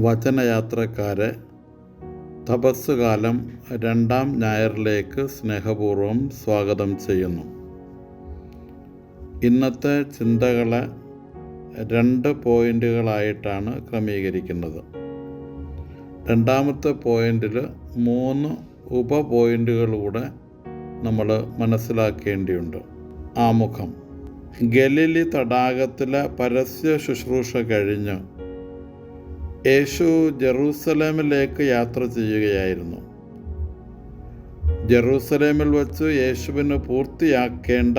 വചനയാത്രക്കാരെ തപസ്സുകാലം രണ്ടാം ഞായറിലേക്ക് സ്നേഹപൂർവം സ്വാഗതം ചെയ്യുന്നു. ഇന്നത്തെ ചിന്തകളെ രണ്ട് പോയിന്റുകളായിട്ടാണ് ക്രമീകരിക്കുന്നത്. രണ്ടാമത്തെ പോയിന്റിൽ മൂന്ന് ഉപ പോയിന്റുകളൂടെ നമ്മൾ മനസ്സിലാക്കേണ്ടിയുണ്ട്. ആമുഖം. ഗലിലി തടാകത്തിലെ പരസ്യ ശുശ്രൂഷ കഴിഞ്ഞ് യേശു ജെറൂസലേമിലേക്ക് യാത്ര ചെയ്യുകയായിരുന്നു. ജെറൂസലേമിൽ വച്ച് യേശുവിന് പൂർത്തിയാക്കേണ്ട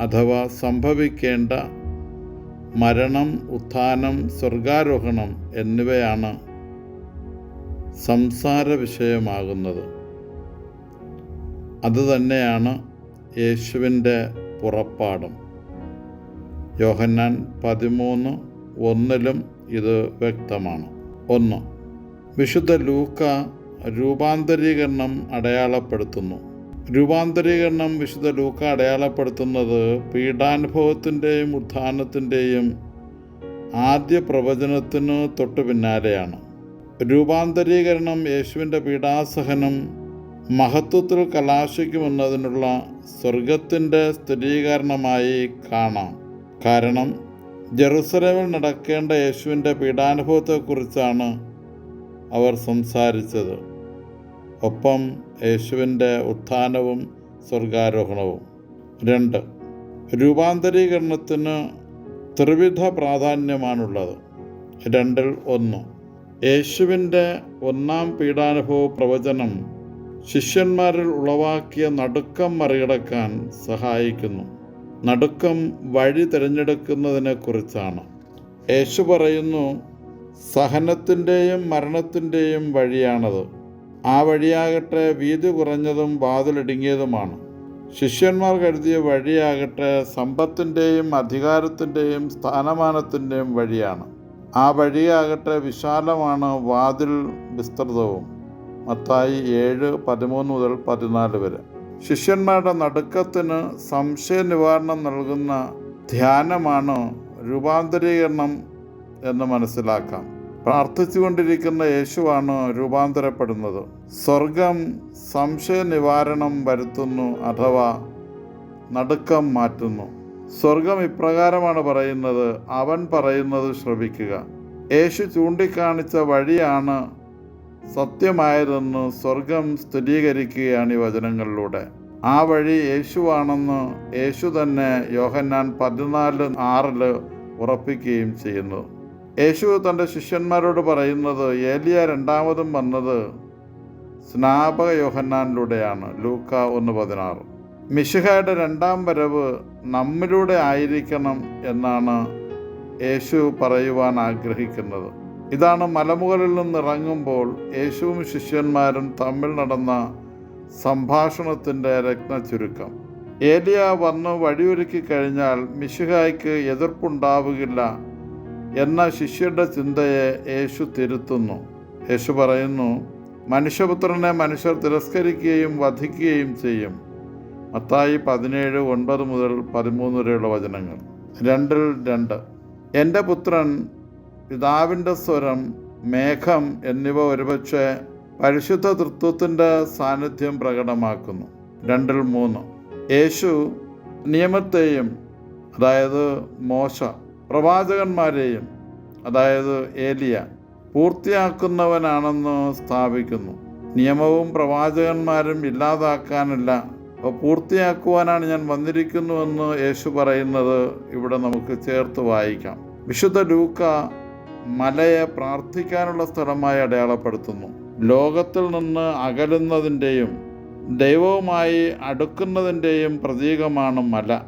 അഥവാ സംഭവിക്കേണ്ട മരണം ഉത്ഥാനം സ്വർഗാരോഹണം എന്നിവയാണ് സംസാര വിഷയമാകുന്നത്. അതുതന്നെയാണ് യേശുവിന്റെ പുറപ്പാടും. യോഹന്നാൻ പതിമൂന്ന് ഒന്നിലും ഇത് വ്യക്തമാണ്. ഒന്ന് വിശുദ്ധ ലൂക്ക രൂപാന്തരീകരണം അടയാളപ്പെടുത്തുന്നു. രൂപാന്തരീകരണം വിശുദ്ധ ലൂക്ക അടയാളപ്പെടുത്തുന്നത് പീഡാനുഭവത്തിന്റെയും ഉത്ഥാനത്തിന്റെയും ആദ്യ പ്രവചനത്തിന് തൊട്ടു പിന്നാലെയാണ്. രൂപാന്തരീകരണം യേശുവിന്റെ പീഡാസഹനം മഹത്വത്തിൽ കലാശിക്കുമെന്നതിനുള്ള സ്വർഗത്തിന്റെ സ്ഥിരീകരണമായി കാണാം. കാരണം ജെറുസലേമിൽ നടക്കേണ്ട യേശുവിന്റെ പീഡാനുഭവത്തെക്കുറിച്ചാണ് അവർ സംസാരിച്ചത്. ഒപ്പം യേശുവിന്റെ ഉത്ഥാനവും സ്വർഗാരോഹണവും. രണ്ട് രൂപാന്തരീകരണത്തിന് ത്രിവിധ പ്രാധാന്യമാണുള്ളത്. രണ്ടിൽ ഒന്ന് യേശുവിന്റെ ഒന്നാം പീഡാനുഭവ പ്രവചനം ശിഷ്യന്മാരിൽ ഉളവാക്കിയ നടുക്കം മറികടക്കാൻ സഹായിക്കുന്നു. നടുക്കം വഴി തിരഞ്ഞെടുക്കുന്നതിനെക്കുറിച്ചാണ് യേശു പറയുന്നു സഹനത്തിന്റെയും മരണത്തിന്റെയും വഴിയാണത്. ആ വഴിയാകട്ടെ വീതി കുറഞ്ഞതും വാതിലിടുങ്ങിയതുമാണ്. ശിഷ്യന്മാർ കരുതിയ വഴിയാകട്ടെ സമ്പത്തിന്റെയും അധികാരത്തിന്റെയും സ്ഥാനമാനത്തിന്റെയും വഴിയാണ്. ആ വഴിയാകട്ടെ വിശാലമാണ് വാതിൽ വിസ്തൃതവും. മത്തായി ഏഴ് പതിമൂന്ന് മുതൽ പതിനാല് വരെ. ശിഷ്യന്മാരുടെ നടുക്കത്തിന് സംശയ നിവാരണം നൽകുന്ന ധ്യാനമാണ് രൂപാന്തരീകരണം എന്ന് മനസ്സിലാക്കാം. പ്രാർത്ഥിച്ചുകൊണ്ടിരിക്കുന്ന യേശുവാണ് രൂപാന്തരപ്പെടുന്നത്. സ്വർഗം സംശയ നിവാരണം വരുത്തുന്നു അഥവാ നടുക്കം മാറ്റുന്നു. സ്വർഗം ഇപ്രകാരമാണ് പറയുന്നത് അവൻ പറയുന്നത് ശ്രവിക്കുക. യേശു ചൂണ്ടിക്കാണിച്ച വഴിയാണ് സത്യമായതെന്ന് സ്വർഗം സ്ഥിരീകരിക്കുകയാണ് ഈ വചനങ്ങളിലൂടെ. ആ വഴി യേശുവാണെന്ന് യേശു തന്നെ യോഹന്നാൻ പതിനാല് ആറിൽ ഉറപ്പിക്കുകയും ചെയ്യുന്നു. യേശു തന്റെ ശിഷ്യന്മാരോട് പറയുന്നത് ഏലിയ രണ്ടാമതും വന്നത് സ്നാപക യോഹന്നാനിലൂടെയാണ്. ലൂക്ക ഒന്ന് പതിനാറ്. മിശിഹയുടെ രണ്ടാം വരവ് നമ്മിലൂടെ ആയിരിക്കണം എന്നാണ് യേശു പറയുവാൻ ആഗ്രഹിക്കുന്നത്. ഇതാണ് മലമുകളിൽ നിന്ന് ഇറങ്ങുമ്പോൾ യേശുവും ശിഷ്യന്മാരും തമ്മിൽ നടന്ന സംഭാഷണത്തിന്റെ രത്ന ചുരുക്കം ഏലിയ വന്ന് വഴിയൊരുക്കി കഴിഞ്ഞാൽ മിശുഹായ്ക്ക് എതിർപ്പുണ്ടാവുകയില്ല എന്ന ശിഷ്യരുടെ ചിന്തയെ യേശു തിരുത്തുന്നു. യേശു പറയുന്നു മനുഷ്യപുത്രനെ മനുഷ്യർ തിരസ്കരിക്കുകയും വധിക്കുകയും ചെയ്യും. മത്തായി പതിനേഴ് ഒൻപത് മുതൽ പതിമൂന്ന് വരെയുള്ള വചനങ്ങൾ. രണ്ടിൽ രണ്ട് എന്റെ പുത്രൻ പിതാവിന്റെ സ്വരം മേഘം എന്നിവ ഒരുപക്ഷെ പരിശുദ്ധ തൃത്വത്തിന്റെ സാന്നിധ്യം പ്രകടമാക്കുന്നു. രണ്ടിൽ മൂന്ന്. യേശു നിയമത്തെയും അതായത് മോശ പ്രവാചകന്മാരെയും അതായത് ഏലിയ പൂർത്തിയാക്കുന്നവനാണെന്ന് സ്ഥാപിക്കുന്നു. നിയമവും പ്രവാചകന്മാരും ഇല്ലാതാക്കാനല്ല പൂർത്തിയാക്കുവാനാണ് ഞാൻ വന്നിരിക്കുന്നുവെന്ന് യേശു പറയുന്നത് ഇവിടെ നമുക്ക് ചേർത്ത് വായിക്കാം. വിശുദ്ധ ലൂക്ക മലയെ പ്രാർത്ഥിക്കാനുള്ള സ്ഥലമായി അടയാളപ്പെടുത്തുന്നു. ലോകത്തിൽ നിന്ന് അകലുന്നതിന്റെയും ദൈവവുമായി അടുക്കുന്നതിന്റെയും പ്രതീകമാണ് മല.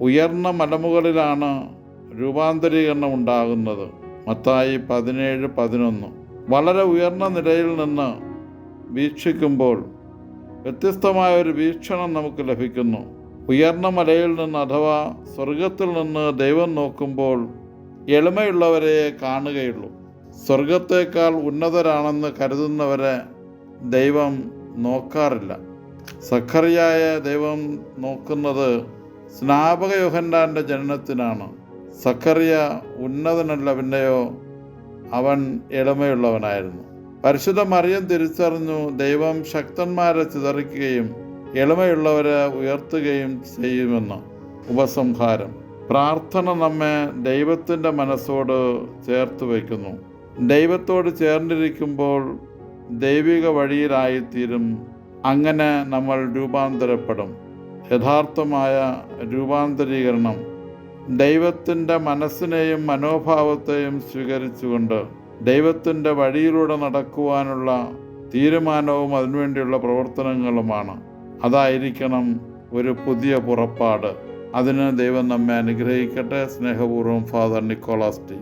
ഉയർന്ന മലമുകളിലാണ് രൂപാന്തരീകരണം ഉണ്ടാകുന്നത്. മത്തായി പതിനേഴ് പതിനൊന്ന്. വളരെ ഉയർന്ന നിലയിൽ നിന്ന് വീക്ഷിക്കുമ്പോൾ വ്യത്യസ്തമായ ഒരു വീക്ഷണം നമുക്ക് ലഭിക്കുന്നു. ഉയർന്ന മലയിൽ നിന്ന് അഥവാ സ്വർഗത്തിൽ നിന്ന് ദൈവം നോക്കുമ്പോൾ എളിമയുള്ളവരെ കാണുകയുള്ളൂ. സ്വർഗത്തേക്കാൾ ഉന്നതരാണെന്ന് കരുതുന്നവരെ ദൈവം നോക്കാറില്ല. സഖറിയായ ദൈവം നോക്കുന്നത് സ്നാപക യോഹന്നാന്റെ ജനനത്തിനാണ്. സഖറിയ ഉന്നതനല്ല പിന്നെയോ അവൻ എളിമയുള്ളവനായിരുന്നു. പരിശുദ്ധ മറിയം തിരിച്ചറിഞ്ഞു ദൈവം ശക്തന്മാരെ ചിതറിക്കുകയും എളിമയുള്ളവരെ ഉയർത്തുകയും ചെയ്യുമെന്ന് ഉപസംഹാരം. പ്രാർത്ഥന നമ്മെ ദൈവത്തിന്റെ മനസ്സോട് ചേർത്ത് വയ്ക്കുന്നു. ദൈവത്തോട് ചേർന്നിരിക്കുമ്പോൾ ദൈവിക വഴിയിലായിത്തീരും. അങ്ങനെ നമ്മൾ രൂപാന്തരപ്പെടും. യഥാർത്ഥമായ രൂപാന്തരീകരണം ദൈവത്തിന്റെ മനസ്സിനെയും മനോഭാവത്തെയും സ്വീകരിച്ചുകൊണ്ട് ദൈവത്തിന്റെ വഴിയിലൂടെ നടക്കുവാനുള്ള തീരുമാനവും അതിനുവേണ്ടിയുള്ള പ്രവർത്തനങ്ങളുമാണ്. അതായിരിക്കണം ഒരു പുതിയ പുറപ്പാട്. അതിന് ദൈവം നമ്മെ അനുഗ്രഹിക്കട്ടെ. സ്നേഹപൂർവം ഫാദർ നിക്കോളാസ് ടി.